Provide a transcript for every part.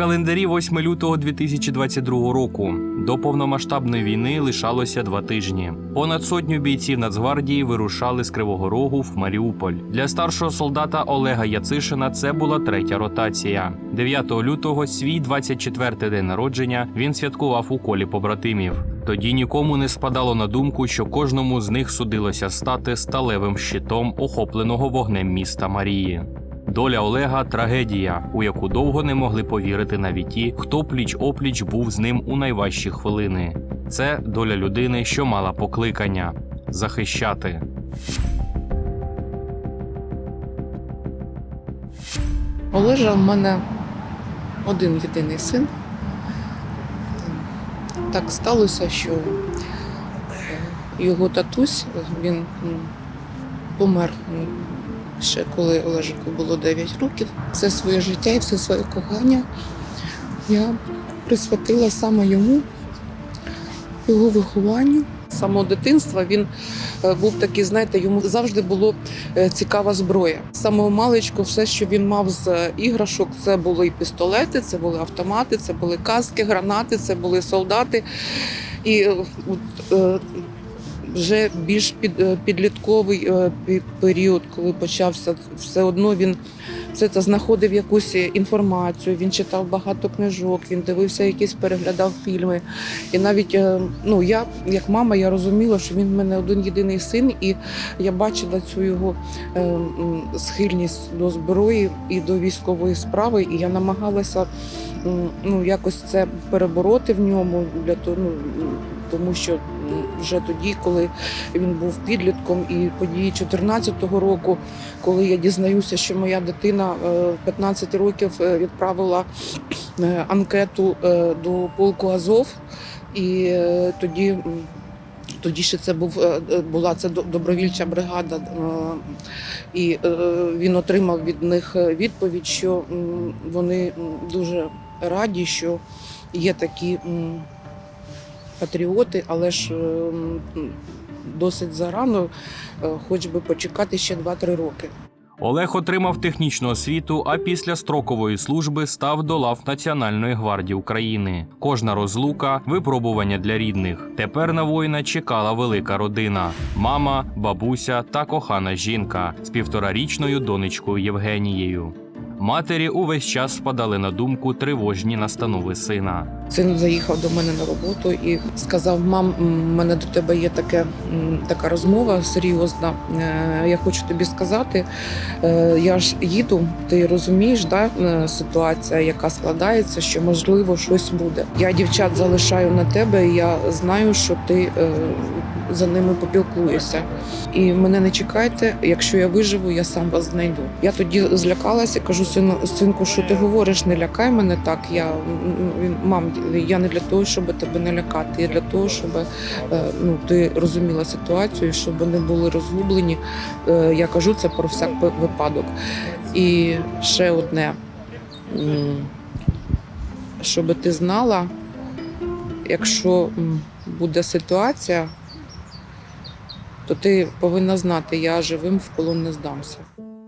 Календарі 8 лютого 2022 року до повномасштабної війни лишалося два тижні. Понад сотню бійців Нацгвардії вирушали з Кривого Рогу в Маріуполь. Для старшого солдата Олега Яцишина це була третя ротація. 9 лютого, свій 24-й день народження, він святкував у колі побратимів. Тоді нікому не спадало на думку, що кожному з них судилося стати сталевим щитом охопленого вогнем міста Марії. Доля Олега трагедія, у яку довго не могли повірити навіть ті, хто пліч опліч був з ним у найважчі хвилини. Це доля людини, що мала покликання захищати. Олежа в мене один єдиний син. Так сталося, що його татусь, він помер ще коли Олежику було 9 років. Все своє життя і все своє кохання я присвятила саме йому, його вихованню. З самого дитинства він е, був такий, знаєте, йому завжди було е, цікава зброя. Самого маличку все, що він мав з е, іграшок, це були і пістолети, це були автомати, це були каски, гранати, це були солдати. І вже більш під, е, підлітковий е, період, коли почався, все одно він все це знаходив якусь інформацію. Він читав багато книжок, він дивився якісь, переглядав фільми. І навіть е, ну я, як мама, я розуміла, що він в мене один єдиний син, і я бачила цю його схильність до зброї і до військової справи, і я намагалася ну, якось це перебороти в ньому для того, ну, тому що вже тоді, коли він був підлітком, і події 14-го року, коли я дізнаюся, що моя дитина е, в 15 років е, відправила е, анкету до полку Азов, і тоді. тоді ще це був була це добровільча бригада, і він отримав від них відповідь, що вони дуже раді, що є такі патріоти, але ж е, досить зарано, е, хоч би почекати ще 2-3 роки. Олег отримав технічну освіту, а після строкової служби став до лав Національної гвардії України. Кожна розлука випробування для рідних. Тепер на воїна чекала велика родина: мама, бабуся та кохана жінка з півторарічною донечкою Євгенією. Матері увесь час спадали на думку тривожні настанови сина. Син заїхав до мене на роботу і сказав: Мам, в мене до тебе є таке, така розмова серйозна. Е, Я хочу тобі сказати, е, я ж їду, ти розумієш, да, е, ситуація, яка складається, що можливо щось буде. Я дівчат залишаю на тебе, і я знаю, що ти за ними попілкуєшся. І мене не чекайте, якщо я виживу, я сам вас знайду. Я тоді злякалася, кажу, сину, синку, що ти говориш, не лякай мене так. Я він, мам, я не для того, щоб тебе не лякати, я для того, щоб е, ну ти розуміла ситуацію, щоб вони були розгублені. Е, Я кажу це про всяк випадок. І ще одне, щоб ти знала, якщо буде ситуація, то ти повинна знати, я живим в полон не здамся.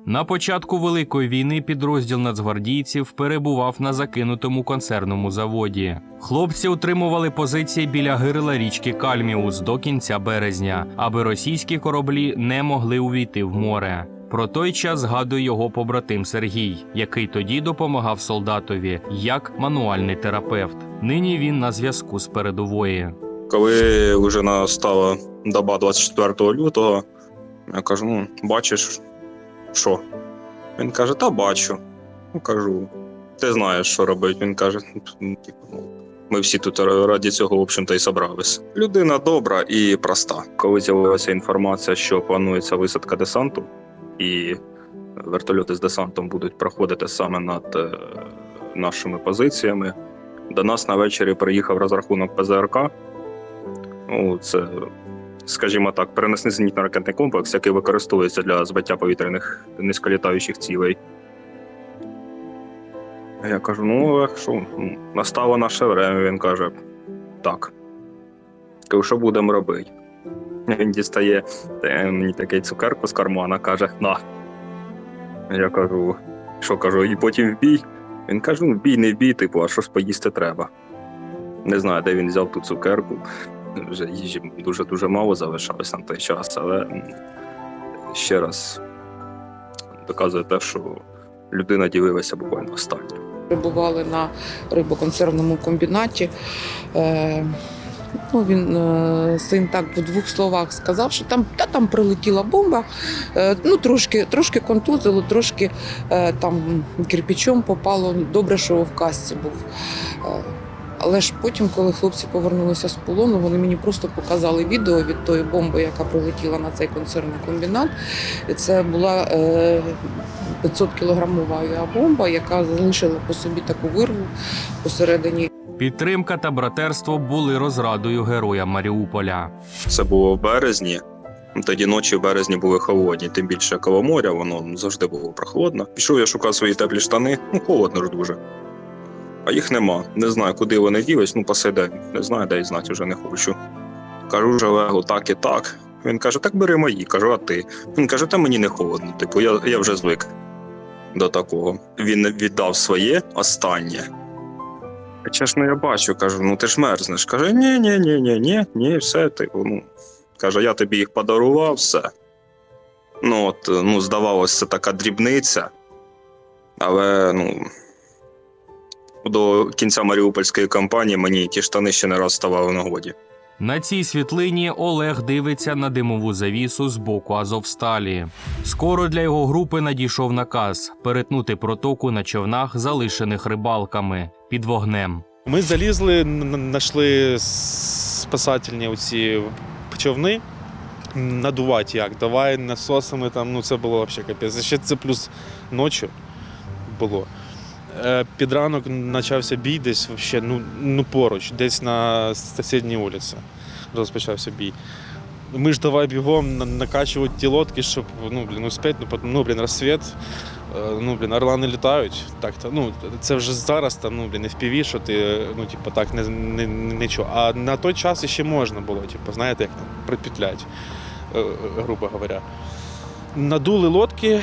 На початку великої війни підрозділ нацгвардійців перебував на закинутому концерному заводі. Хлопці утримували позиції біля гирла річки Кальміус до кінця березня, аби російські кораблі не могли увійти в море. Про той час згадує його побратим Сергій, який тоді допомагав солдатові як мануальний терапевт. Нині він на зв'язку з передової. Коли вже настала доба 24 лютого, я кажу: ну, бачиш, що? Він каже, та бачу. Ну, кажу, ти знаєш, що робити. Він каже, ну, типу, ну, ми всі тут раді цього, в общем-то, і собрались. Людина добра і проста. Коли з'явилася інформація, що планується висадка десанту, і вертольоти з десантом будуть проходити саме над е, нашими позиціями. До нас на вечорі приїхав розрахунок ПЗРК. Ну, це, скажімо так, перенесний зенітно-ракетний комплекс, який використовується для збиття повітряних низьколітаючих цілей. Я кажу: ну, а що, ну, настало наше время. Він каже, так. Кажу, що будемо робити? Він дістає е, мені такий цукерку з кармана, каже, на. Я кажу, що кажу, і потім в бій. Він каже: ну бій, не бій, типу, а що ж поїсти треба. Не знаю, де він взяв ту цукерку. Вже їжі дуже-дуже мало залишалось на той час, але ще раз доказує те, що людина ділилася буквально останнє. Перебували на рибоконсервному комбінаті. Е, ну, він е, син так в двох словах сказав, що там, та, там прилетіла бомба, е, ну, трошки, трошки контузило, трошки там кирпичом попало. Добре, що в касці був. Е, але ж потім, коли хлопці повернулися з полону, вони мені просто показали відео від тої бомби, яка прилетіла на цей консервний комбінат. Це була е, 500 кілограмова авіабомба, яка залишила по собі таку вирву посередині. Підтримка та братерство були розрадою героя Маріуполя. Це було в березні. Тоді ночі в березні були холодні, тим більше коло моря, воно завжди було прохолодно. Пішов я шукав свої теплі штани, ну холодно ж дуже. А їх нема. Не знаю, куди вони ділись, ну посиде. Не знаю, де і знати вже не хочу. Кажу вже Олегу, так і так. Він каже: так бери мої. Кажу, а ти. Він каже, та мені не холодно. Типу, я, я вже звик до такого. Він віддав своє останнє. Ж ну я бачу, кажу, ну ти ж мерзнеш. Каже, ні, ні, ні, ні, ні, ні, все, типу, ну. Каже, я тобі їх подарував, все. Ну, от, ну, здавалося, це така дрібниця. Але, ну. До кінця Маріупольської кампанії мені ті штани ще не раз ставали в нагоді. На цій світлині Олег дивиться на димову завісу з боку Азовсталі. Скоро для його групи надійшов наказ перетнути протоку на човнах, залишених рибалками під вогнем. Ми залізли, знайшли спасательні оці човни. Надувати як? Давай насосами там, ну це було взагалі капець. Ще це плюс ночі було. Е, Під ранок почався бій десь вообще, ну, ну поруч, десь на сусідній вулиці розпочався бій. Ми ж давай бігом накачувати ті лодки, щоб ну, блін, успеть, ну, ну, блін, розсвіт. Е, Ну, блін, орлани літають. Так, то, ну, це вже зараз там, ну, блін, FPV, що ти, ну, типу, так, не, не, не, нічого. А на той час ще можна було, типу, знаєте, як там, припетлять, е, грубо говоря. Надули лодки,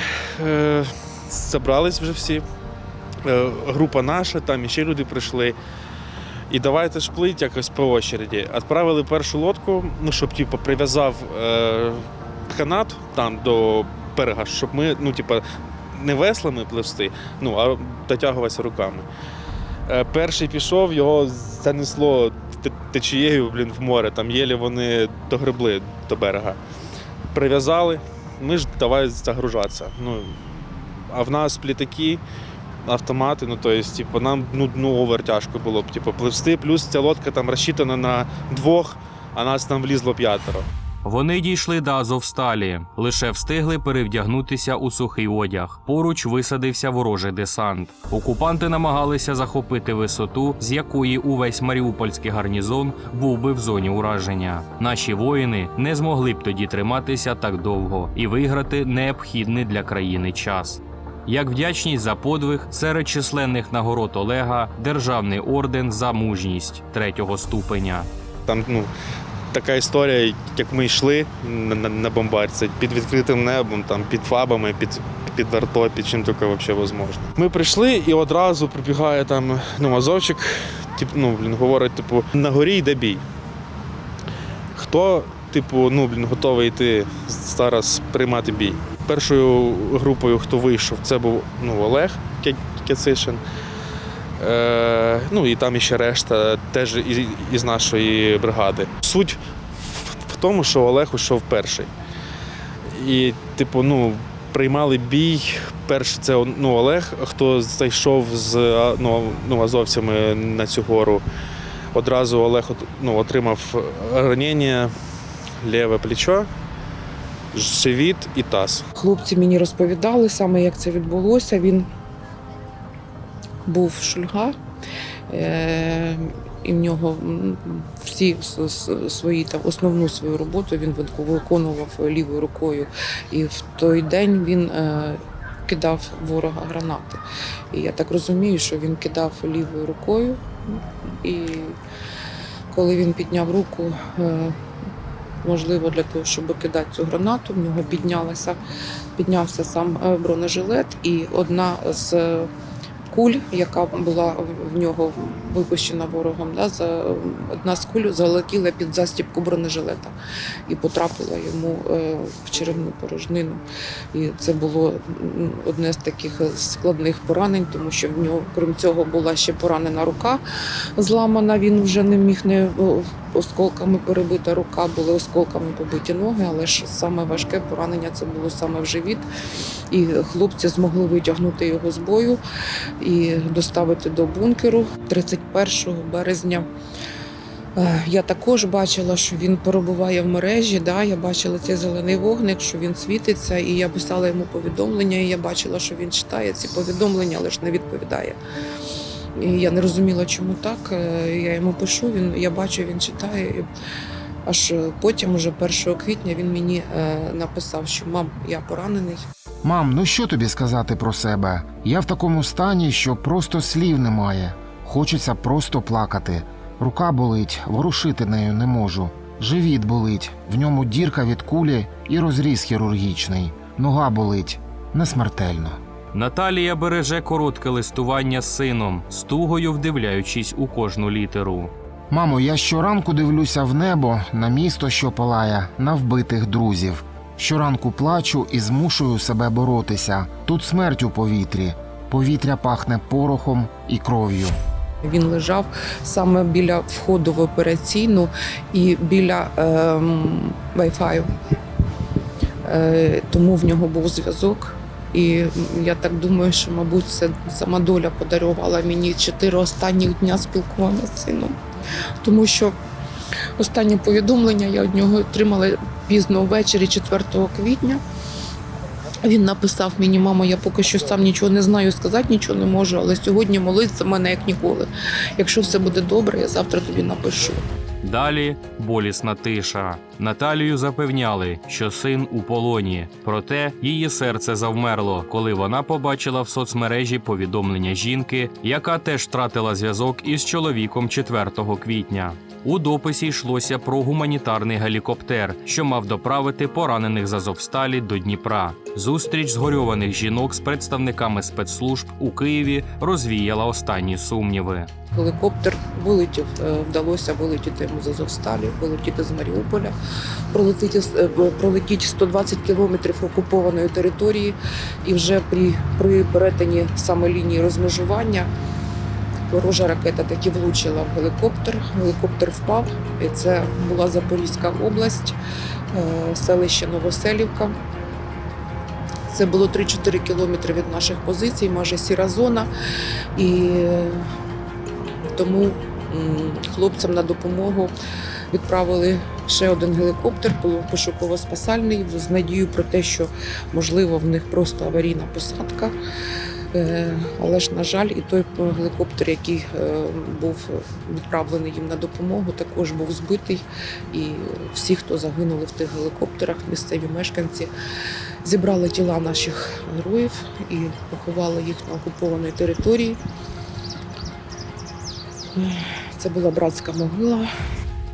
зібрались вже всі. Е, група наша, там іще люди прийшли. І давайте ж плить якось по очереді. Відправили першу лодку, ну, щоб типу, прив'язав е, канат там до берега, щоб ми, ну, типу, не веслами пливсти, ну, а дотягуватися руками. Е, перший пішов, його занесло течією блін, в море, там єлі вони догребли до берега. Прив'язали, ми ж давай загружатися. Ну, а в нас плітаки, автомати, ну то есть, типу, нам ну, ну овер тяжко було б типу, пливсти, плюс ця лодка там розчитана на двох, а нас там влізло п'ятеро. Вони дійшли до Азовсталі, лише встигли перевдягнутися у сухий одяг. Поруч висадився ворожий десант. Окупанти намагалися захопити висоту, з якої увесь маріупольський гарнізон був би в зоні ураження. Наші воїни не змогли б тоді триматися так довго і виграти необхідний для країни час. Як вдячність за подвиг серед численних нагород Олега державний орден за мужність третього ступеня. Там ну, така історія, як ми йшли на, на, на бомбардці під відкритим небом, там, під фабами, під, під верто, під чим тільки взагалі можливо. Ми прийшли і одразу прибігає там ну, Азовчик, тип, ну, блін, говорить, типу, на горі йде бій. Хто, типу, ну, блін, готовий йти зараз приймати бій? Першою групою, хто вийшов, це був ну, Олег Кяцишин. Е, ну і там ще решта теж із, із нашої бригади. Суть в, тому, що Олег йшов перший. І, типу, ну, приймали бій. Перший це ну, Олег, хто зайшов з ну, азовцями на цю гору. Одразу Олег ну, отримав ранення ліве плечо, живіт і таз. Хлопці мені розповідали саме, як це відбулося. Він був шульга, е, і в нього всі свої там основну свою роботу він виконував лівою рукою. І в той день він е, кидав ворога гранати. І я так розумію, що він кидав лівою рукою. І коли він підняв руку, е, можливо, для того, щоб кидати цю гранату, в нього піднялася, піднявся сам е, бронежилет, і одна з е, куль, яка була в нього випущена ворогом. Да, за, одна з куль залетіла під застібку бронежилета і потрапила йому е, в черевну порожнину. І це було одне з таких складних поранень, тому що в нього, крім цього, була ще поранена рука зламана. Він вже не міг не осколками перебита рука, були осколками побиті ноги, але ж саме важке поранення це було саме в живіт. І хлопці змогли витягнути його з бою і доставити до бункеру 31 березня. Е, Я також бачила, що він перебуває в мережі. Да? Я бачила цей зелений вогник, що він світиться, і я писала йому повідомлення, і я бачила, що він читає ці повідомлення, але ж не відповідає. І я не розуміла, чому так. Е, Я йому пишу, він, я бачу, він читає. І аж потім, уже 1 квітня, він мені е, написав, що мам, я поранений. Мам, ну що тобі сказати про себе? Я в такому стані, що просто слів немає. Хочеться просто плакати. Рука болить, ворушити нею не можу. Живіт болить, в ньому дірка від кулі і розріз хірургічний. Нога болить, не смертельно. Наталія береже коротке листування з сином, з тугою вдивляючись у кожну літеру. Мамо, я щоранку дивлюся в небо, на місто, що палає, на вбитих друзів. Щоранку плачу і змушую себе боротися. Тут смерть у повітрі. Повітря пахне порохом і кров'ю. Він лежав саме біля входу в операційну і біля ем, Wi-Fi. Е, тому в нього був зв'язок. І я так думаю, що, мабуть, це сама доля подарувала мені чотири останніх дня спілкування з сином. Тому що останнє повідомлення я від нього отримала пізно ввечері 4 квітня. Він написав мені, мамо, я поки що сам нічого не знаю, сказати нічого не можу, але сьогодні молись за мене як ніколи. Якщо все буде добре, я завтра тобі напишу. Далі болісна тиша. Наталію запевняли, що син у полоні. Проте її серце завмерло, коли вона побачила в соцмережі повідомлення жінки, яка теж втратила зв'язок із чоловіком 4 квітня. У дописі йшлося про гуманітарний гелікоптер, що мав доправити поранених з Азовсталі до Дніпра. Зустріч згорьованих жінок з представниками спецслужб у Києві розвіяла останні сумніви. Гелікоптер вилетів, е, вдалося вилетіти йому з Азовсталі, вилетіти з Маріуполя, пролетіти, е, пролетіти 120 кілометрів окупованої території, і вже при, при перетині саме лінії розмежування ворожа ракета таки влучила в гелікоптер. Гелікоптер впав, і це була Запорізька область, е, селище Новоселівка. Це було 3-4 кілометри від наших позицій, майже сіра зона. І тому хлопцям на допомогу відправили ще один гелікоптер, пошуково-спасальний, з надією про те, що можливо в них просто аварійна посадка. Е, Але ж, на жаль, і той гелікоптер, який е, був відправлений їм на допомогу, також був збитий. І всі, хто загинули в тих гелікоптерах, місцеві мешканці, зібрали тіла наших героїв і поховали їх на окупованій території. Це була братська могила.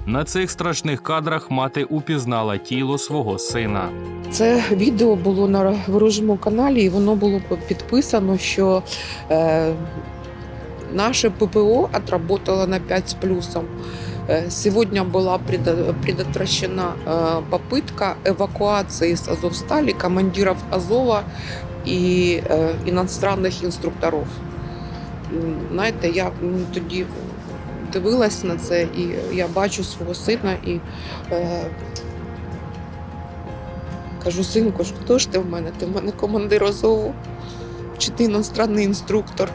На цих страшних кадрах мати упізнала тіло свого сина. Це відео було на ворожому каналі, і воно було підписано, що е, наше ППО отработало на 5 з плюсом. Е, Сегодня была предо- предотвращена э, попытка эвакуации с Азовстали командиров Азова и э, иностранных інструкторів. М, Знаєте, я м, тоді дивилась на це, і я бачу свого сина і е, кажу, синку, хто ж ти в мене? Ти в мене командир Азову? Чи ти іностранний інструктор?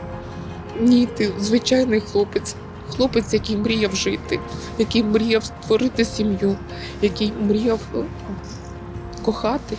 Ні, ти звичайний хлопець. Хлопець, який мріяв жити, який мріяв створити сім'ю, який мріяв е, кохати,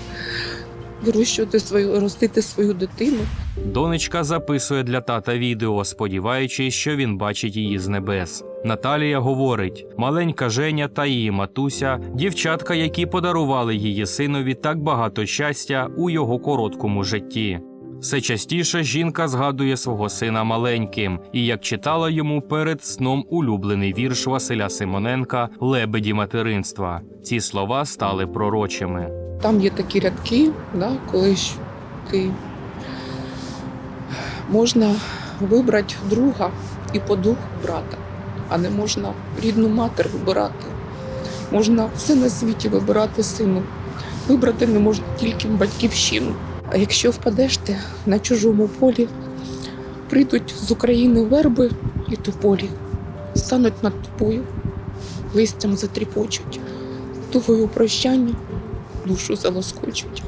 вирощувати свою, ростити свою дитину. Донечка записує для тата відео, сподіваючись, що він бачить її з небес. Наталія говорить: маленька Женя та її матуся, дівчатка, які подарували її синові так багато щастя у його короткому житті. Все частіше жінка згадує свого сина маленьким, і як читала йому перед сном улюблений вірш Василя Симоненка Лебеді материнства. Ці слова стали пророчими. Там є такі рядки, да, коли ж ти можна вибрати друга і по духу брата, а не можна рідну матір вибирати. Можна все на світі вибирати сину. Вибрати не можна тільки батьківщину. А якщо впадеш ти на чужому полі, прийдуть з України верби і тополі, стануть над тобою, листям затріпочуть, твою прощання душу залоскочуть.